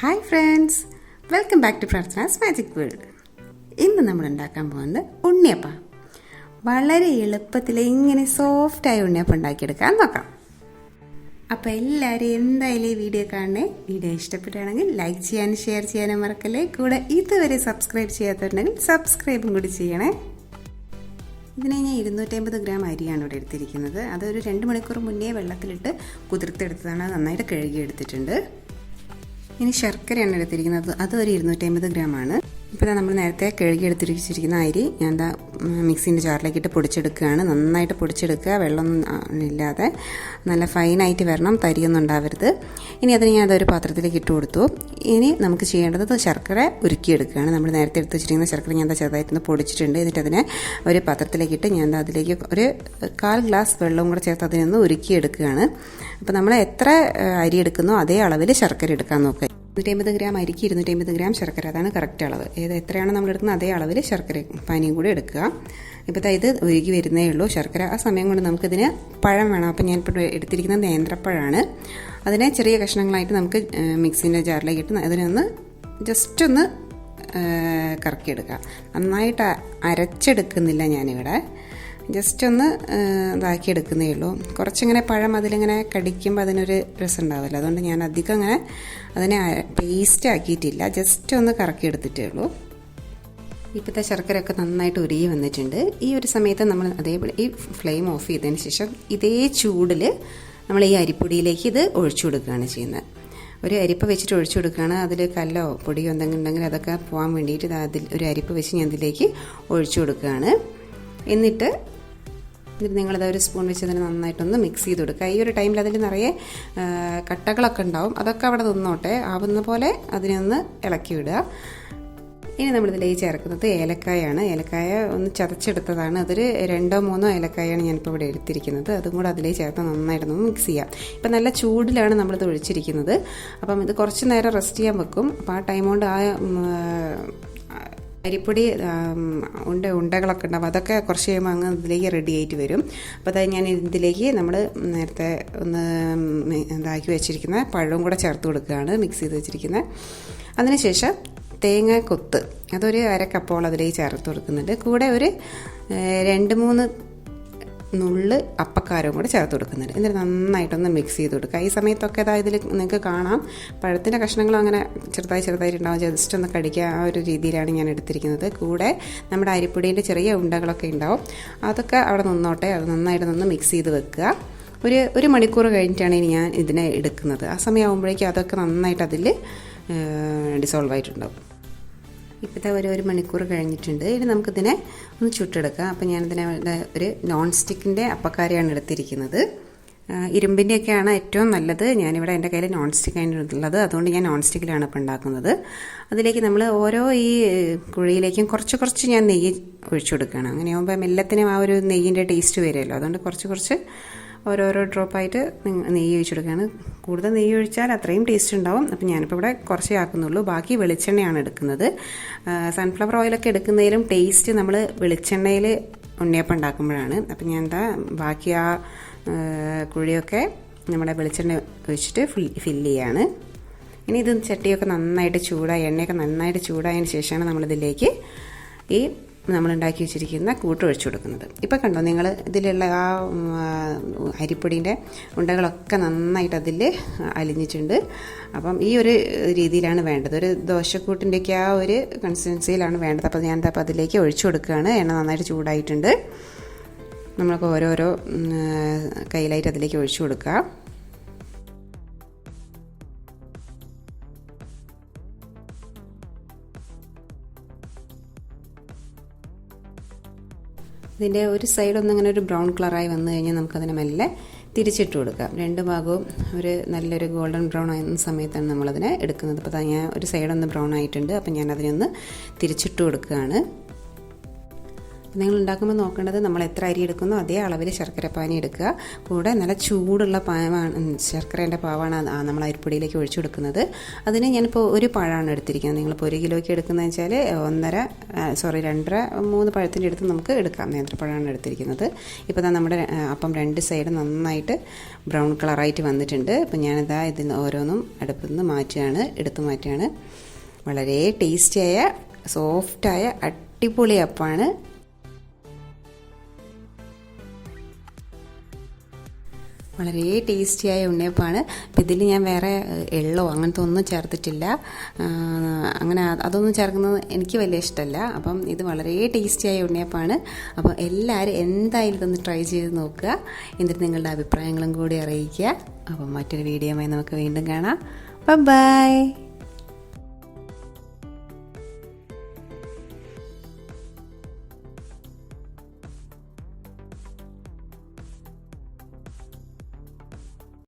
Hi friends welcome back to Prarthana's magic world ഇന്ന് നമ്മൾ ഉണ്ടാക്കാൻ പോകുന്നത് ഉണ്ണിയപ്പം. വളരെ എളുപ്പത്തിൽ എങ്ങനെ സോഫ്റ്റായ ഉണ്ണിയപ്പം ഉണ്ടാക്കിയെടുക്കാൻ നോക്കാം. അപ്പോൾ എല്ലാവരും എന്തായാലും ഈ വീഡിയോ കാണണേ. വീഡിയോ ഇഷ്ടപ്പെട്ടാണെങ്കിൽ ലൈക്ക് ചെയ്യാനും ഷെയർ ചെയ്യാനും മറക്കല്ലേ. കൂടെ ഇതുവരെ സബ്സ്ക്രൈബ് ചെയ്യാത്തവരുണ്ടെങ്കിൽ സബ്സ്ക്രൈബും കൂടി ചെയ്യണേ. ഇതിനെ ഞാൻ ഇരുന്നൂറ്റമ്പത് ഗ്രാം അരിയാണ് ഇവിടെ എടുത്തിരിക്കുന്നത്. അതൊരു രണ്ട് മണിക്കൂർ മുന്നേ വെള്ളത്തിലിട്ട് കുതിർത്തെടുത്തതാണ്. നന്നായിട്ട് കഴുകി എടുത്തിട്ടുണ്ട് ഇനി ശർക്കരയാണ് എടുത്തിരിക്കുന്നത്. അത് ഒരു ഇരുന്നൂറ്റി അമ്പത് ഗ്രാം ആണ് ഇപ്പോൾ നമ്മൾ നേരത്തെ കഴുകി എടുത്തിരിച്ചിരിക്കുന്ന അരി ഞാൻ എന്താ മിക്സിന്റെ ജാറിലേക്ക് ഇട്ട് പൊടിച്ചെടുക്കുകയാണ്. നന്നായിട്ട് പൊടിച്ചെടുക്കുക. വെള്ളമൊന്നും ഇല്ലാതെ നല്ല ഫൈനായിട്ട് വരണം. തരിയൊന്നും ഉണ്ടാവരുത്. ഇനി അതിന് ഞാൻ അതൊരു പാത്രത്തിലേക്ക് ഇട്ട് കൊടുത്തു. ഇനി നമുക്ക് ചെയ്യേണ്ടത് ശർക്കര ഉരുക്കിയെടുക്കുകയാണ്. നമ്മൾ നേരത്തെ എടുത്ത് വെച്ചിരിക്കുന്ന ശർക്കര ഞാൻ എന്താ ചെറുതായിട്ടൊന്ന് പൊടിച്ചിട്ടുണ്ട്. എന്നിട്ട് അതിനെ ഒരു പാത്രത്തിലേക്ക് ഇട്ട് ഞാൻ അതിലേക്ക് ഒരു കാൽ ഗ്ലാസ് വെള്ളവും കൂടെ ചേർത്ത് അതിനൊന്ന് ഉരുക്കിയെടുക്കുകയാണ്. അപ്പോൾ നമ്മൾ എത്ര അരി എടുക്കുന്നോ അതേ അളവിൽ ശർക്കര എടുക്കാൻ നോക്കുക. ഇരുന്നൂറ്റമ്പത് ഗ്രാം അരിക്ക് ഇരുന്നൂറ്റമ്പത് ഗ്രാം ശർക്കര. അതാണ് കറക്റ്റ് അളവ്. ഏത് എത്രയാണ് നമ്മൾ എടുക്കുന്നത് അതേ അളവിൽ ശർക്കര പാനിയും കൂടി എടുക്കുക. ഇപ്പോൾ ഇത് ഒരുക്കി വരുന്നേ ഉള്ളൂ. ശർക്കര ആ സമയം കൊണ്ട് നമുക്കിതിന് പഴം വേണം. അപ്പം ഇപ്പോൾ എടുത്തിരിക്കുന്നത് നേന്ത്രപ്പഴമാണ് അതിനെ ചെറിയ കഷ്ണങ്ങളായിട്ട് നമുക്ക് മിക്സിന്റെ ജാറിലേക്ക് ഇട്ട് അതിനൊന്ന് ജസ്റ്റ് ഒന്ന് കറക്കിയെടുക്കുക. നന്നായിട്ട് അരച്ചെടുക്കുന്നില്ല ഞാനിവിടെ. ജസ്റ്റ് ഒന്ന് ഇതാക്കി എടുക്കുന്നേ ഉള്ളൂ. കുറച്ചിങ്ങനെ പഴം അതിലിങ്ങനെ കടിക്കുമ്പോൾ അതിനൊരു രസം ഉണ്ടാവില്ല. അതുകൊണ്ട് ഞാൻ അധികം അങ്ങനെ അതിനെ പേസ്റ്റ് ആക്കിയിട്ടില്ല. ജസ്റ്റ് ഒന്ന് കറക്കി എടുത്തിട്ടേ ഉള്ളൂ. ഇപ്പോഴത്തെ ശർക്കരയൊക്കെ നന്നായിട്ട് ഉരുകി വന്നിട്ടുണ്ട്. ഈ ഒരു സമയത്ത് നമ്മൾ അതേപോലെ ഈ ഫ്ലെയിം ഓഫ് ചെയ്തതിന് ശേഷം ഇതേ ചൂടിൽ നമ്മൾ ഈ അരിപ്പൊടിയിലേക്ക് ഇത് ഒഴിച്ചു കൊടുക്കുകയാണ് ചെയ്യുന്നത്. ഒരു അരിപ്പ് വെച്ചിട്ട് ഒഴിച്ചു കൊടുക്കുകയാണ്. അതിൽ കല്ലോ പൊടിയോ എന്തെങ്കിലും ഉണ്ടെങ്കിൽ അതൊക്കെ പോകാൻ വേണ്ടിയിട്ട് അതിൽ ഒരു അരിപ്പ് വെച്ച് ഞാൻ ഇതിലേക്ക് ഒഴിച്ചു കൊടുക്കുകയാണ്. എന്നിട്ട് എന്നിട്ട് നിങ്ങളത് ഒരു സ്പൂൺ വെച്ച് അതിന് നന്നായിട്ടൊന്ന് മിക്സ് ചെയ്ത് കൊടുക്കുക. ഈ ഒരു ടൈമിൽ അതിൽ നിറയെ കട്ടകളൊക്കെ ഉണ്ടാവും. അതൊക്കെ അവിടെ നിന്നോട്ടെ. ആവുന്ന പോലെ അതിനെ ഒന്ന് ഇളക്കി വിടുക. ഇനി നമ്മളിതിലേക്ക് ചേർക്കുന്നത് ഏലക്കായാണ്. ഏലക്കായ ഒന്ന് ചതച്ചെടുത്തതാണ്. അതൊരു രണ്ടോ മൂന്നോ ഏലക്കായാണ് ഞാനിപ്പോൾ ഇവിടെ എടുത്തിരിക്കുന്നത്. അതും കൂടെ അതിലേക്ക് ചേർത്ത് നന്നായിട്ടൊന്ന് മിക്സ് ചെയ്യാം. ഇപ്പം നല്ല ചൂടിലാണ് നമ്മളിത് ഒഴിച്ചിരിക്കുന്നത്. അപ്പം ഇത് കുറച്ച് നേരം റെസ്റ്റ് ചെയ്യാൻ വെക്കും. അപ്പോൾ ആ ടൈം കൊണ്ട് ആ അരിപ്പൊടി ഉണ്ട ഉണ്ടകളൊക്കെ ഉണ്ടാവും. അതൊക്കെ കുറച്ച് കഴിയുമ്പോൾ അങ്ങ് ഇതിലേക്ക് റെഡി ആയിട്ട് വരും. അപ്പോൾ അതായത് ഞാൻ ഇതിലേക്ക് നമ്മൾ നേരത്തെ ഒന്ന് ഇതാക്കി വെച്ചിരിക്കുന്ന പഴവും കൂടെ ചേർത്ത് കൊടുക്കുകയാണ് മിക്സ് ചെയ്ത് വെച്ചിരിക്കുന്നത് അതിനുശേഷം തേങ്ങ കൊത്ത്. അതൊരു അര കപ്പോളം അതിലേക്ക് ചേർത്ത് കൊടുക്കുന്നുണ്ട്. കൂടെ ഒരു രണ്ട് മൂന്ന് നുള്ള് അപ്പക്കാരവും കൂടെ ചേർത്ത് കൊടുക്കുന്നുണ്ട്. എന്നിട്ട് നന്നായിട്ടൊന്ന് മിക്സ് ചെയ്ത് കൊടുക്കുക. ഈ സമയത്തൊക്കെ അതായത് ഇതിൽ നിങ്ങൾക്ക് കാണാം. പഴത്തിന്റെ കഷ്ണങ്ങളും അങ്ങനെ ചെറുതായി ചെറുതായിട്ടുണ്ടാവും. ജസ്റ്റ് ഒന്ന് കടിക്കുക ആ ഒരു രീതിയിലാണ് ഞാൻ എടുത്തിരിക്കുന്നത്. കൂടെ നമ്മുടെ അരിപ്പൊടീന്റെ ചെറിയ ഉണ്ടകളൊക്കെ ഉണ്ടാവും. അതൊക്കെ അവിടെ നിന്നോട്ടെ അത് നന്നായിട്ട് നിന്ന് മിക്സ് ചെയ്ത് വെക്കുക. ഒരു ഒരു മണിക്കൂർ കഴിഞ്ഞിട്ടാണ് ഇനി ഞാൻ ഇതിനെ എടുക്കുന്നത്. ആ സമയമാകുമ്പോഴേക്കും അതൊക്കെ നന്നായിട്ട് അതിൽ ഡിസോൾവ് ആയിട്ടുണ്ടാവും. ഇപ്പോഴത്തെ ഒരു ഒരു മണിക്കൂർ കഴിഞ്ഞിട്ടുണ്ട്. ഇനി നമുക്കിതിനെ ഒന്ന് ചുട്ടെടുക്കാം. അപ്പോൾ ഞാനിതിനെ ഒരു നോൺ സ്റ്റിക്കിന്റെ അപ്പക്കാരിയാണ് എടുത്തിരിക്കുന്നത്. ഇരുമ്പിന്റെയൊക്കെയാണ് ഏറ്റവും നല്ലത്. ഞാനിവിടെ എന്റെ കയ്യിൽ നോൺ സ്റ്റിക്കാണ് ഉള്ളത്. അതുകൊണ്ട് ഞാൻ നോൺ സ്റ്റിക്കിലാണ് ഇപ്പോൾ ഉണ്ടാക്കുന്നത്. അതിലേക്ക് നമ്മൾ ഓരോ ഈ കുഴിയിലേക്കും കുറച്ച് കുറച്ച് ഞാൻ നെയ്യ് ഒഴിച്ചു കൊടുക്കുകയാണ്. അങ്ങനെയാകുമ്പോൾ എല്ലാത്തിനും ആ ഒരു നെയ്യിന്റെ ടേസ്റ്റ് വരുമല്ലോ. അതുകൊണ്ട് കുറച്ച് കുറച്ച് ഓരോരോ ഡ്രോപ്പായിട്ട് നെയ്യ് ഒഴിച്ചു കൊടുക്കുകയാണ് കൂടുതൽ നെയ്യ് ഒഴിച്ചാൽ അത്രയും ടേസ്റ്റ് ഉണ്ടാവും. അപ്പം ഞാനിപ്പോൾ ഇവിടെ കുറച്ചേ ആക്കുന്നുള്ളൂ. ബാക്കി വെളിച്ചെണ്ണയാണ് എടുക്കുന്നത്. സൺഫ്ലവർ ഓയിലൊക്കെ എടുക്കുന്നതിലും ടേസ്റ്റ് നമ്മൾ വെളിച്ചെണ്ണയിൽ ഉണ്ണിയപ്പം ഉണ്ടാക്കുമ്പോഴാണ്. അപ്പം ഞാൻ എന്താ ബാക്കി ആ കുഴിയൊക്കെ നമ്മുടെ വെളിച്ചെണ്ണ ഒഴിച്ചിട്ട് ഫില്ല് ചെയ്യാണ്. ഇനി ഇത് ചട്ടിയൊക്കെ നന്നായിട്ട് ചൂടായി എണ്ണയൊക്കെ നന്നായിട്ട് ചൂടായതിന് ശേഷമാണ് നമ്മളിതിലേക്ക് ഈ നമ്മൾ ഉണ്ടാക്കി വെച്ചിരിക്കുന്ന കൂട്ട് ഒഴിച്ചു കൊടുക്കുന്നത്. ഇപ്പോൾ കണ്ടോ നിങ്ങൾ ഇതിലുള്ള ആ അരിപ്പൊടീന്റെ ഉണ്ടകളൊക്കെ നന്നായിട്ട് അതിൽ അലിഞ്ഞിട്ടുണ്ട്. അപ്പം ഈ ഒരു രീതിയിലാണ് വേണ്ടത്. ഒരു ദോശക്കൂട്ടിന്റെയൊക്കെ ആ ഒരു കൺസിസ്റ്റൻസിയിലാണ് വേണ്ടത്. അപ്പോൾ ഞാൻ അപ്പോൾ അതിലേക്ക് ഒഴിച്ചു കൊടുക്കുകയാണ്. എണ്ണ നന്നായിട്ട് ചൂടായിട്ടുണ്ട്. നമ്മൾക്ക് ഓരോരോ കയ്യിലായിട്ട് അതിലേക്ക് ഒഴിച്ചു കൊടുക്കുക. ഇതിന്റെ ഒരു സൈഡ് ഒന്നിങ്ങനെ ഒരു ബ്രൗൺ കളറായി വന്നു കഴിഞ്ഞാൽ നമുക്കതിനെ മെല്ലെ തിരിച്ചിട്ട് കൊടുക്കാം. രണ്ട് ഭാഗവും ഒരു നല്ലൊരു ഗോൾഡൻ ബ്രൗൺ ആയിരുന്ന സമയത്താണ് നമ്മളതിനെ എടുക്കുന്നത്. അപ്പോൾ ഞാൻ ഒരു സൈഡൊന്ന് ബ്രൗൺ ആയിട്ടുണ്ട്. അപ്പോൾ ഞാനതിനൊന്ന് തിരിച്ചിട്ട് കൊടുക്കുകയാണ്. അപ്പോൾ നിങ്ങൾ ഉണ്ടാക്കുമ്പോൾ നോക്കേണ്ടത് നമ്മൾ എത്ര അരി എടുക്കുന്നോ അതേ അളവിൽ ശർക്കര പാനി എടുക്കുക. കൂടെ നല്ല ചൂടുള്ള പാവാണ് ശർക്കരേന്റെ പാവാണ് നമ്മൾ അരിപ്പൊടിയിലേക്ക് ഒഴിച്ചു കൊടുക്കുന്നത്. അതിന് ഞാനിപ്പോൾ ഒരു പഴമാണ് എടുത്തിരിക്കുന്നത്. നിങ്ങളിപ്പോൾ ഒരു കിലോയ്ക്ക് എടുക്കുന്നത് വെച്ചാൽ ഒന്നര സോറി രണ്ടര മൂന്ന് പഴത്തിന്റെ അടുത്ത് നമുക്ക് എടുക്കാം. നേന്ത്രപ്പഴമാണ് എടുത്തിരിക്കുന്നത്. ഇപ്പോൾ ഇതാ നമ്മുടെ അപ്പം രണ്ട് സൈഡ് നന്നായിട്ട് ബ്രൗൺ കളറായിട്ട് വന്നിട്ടുണ്ട്. അപ്പോൾ ഞാനിതാ ഇതിന് ഓരോന്നും അടുപ്പിൽ നിന്ന് മാറ്റുകയാണ് എടുത്ത് മാറ്റുകയാണ്. വളരെ ടേസ്റ്റിയായ സോഫ്റ്റായ അടിപൊളി അപ്പമാണ് വളരെ ടേസ്റ്റിയായ ഉണ്ണിയപ്പമാണ്. അപ്പം ഇതിൽ ഞാൻ വേറെ എള്ളോ അങ്ങനത്തെ ഒന്നും ചേർത്തിട്ടില്ല. അങ്ങനെ അതൊന്നും ചേർക്കുന്നത് എനിക്ക് വലിയ ഇഷ്ടമല്ല അപ്പം ഇത് വളരെ ടേസ്റ്റിയായ ഉണ്ണിയപ്പമാണ്. അപ്പം എല്ലാവരും എന്തായാലും ഇതൊന്ന് ട്രൈ ചെയ്ത് നോക്കുക. എന്നിട്ട് നിങ്ങളുടെ അഭിപ്രായങ്ങളും കൂടി അറിയിക്കുക. അപ്പം മറ്റൊരു വീഡിയോയുമായി നമുക്ക് വീണ്ടും കാണാം. ബൈ.